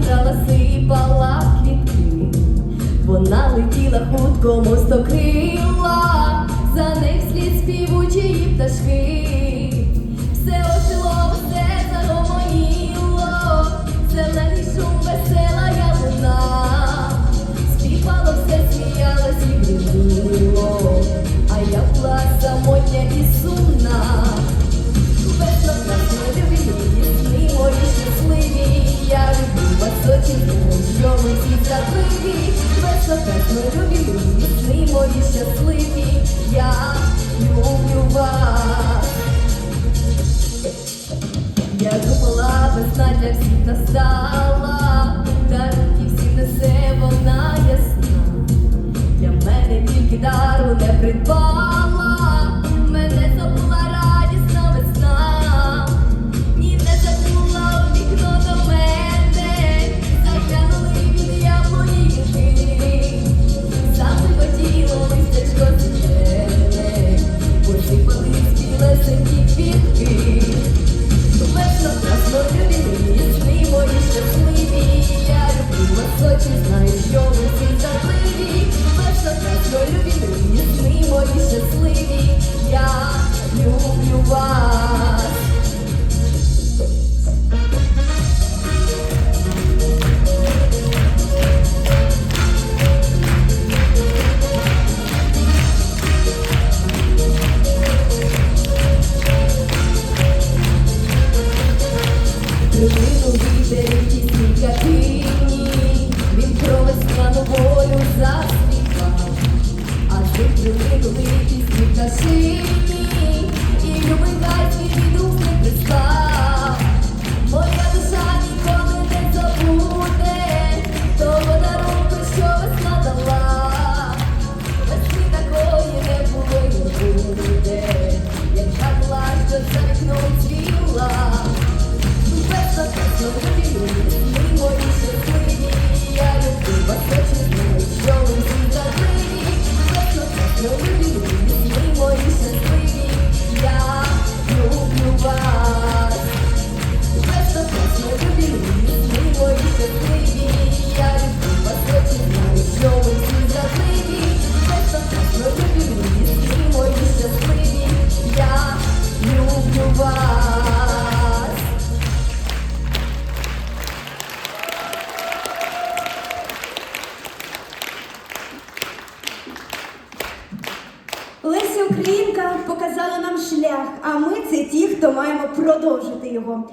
б сипала квітки, вона летіла хутко мостокрила, за них слід співучі пташки. Так ми любі, сни мої щасливі, я люблю вас. Я думала, весна для всіх настала. I see. Even without you. Леся Українка показала нам шлях, а ми це ті, хто маємо продовжити його.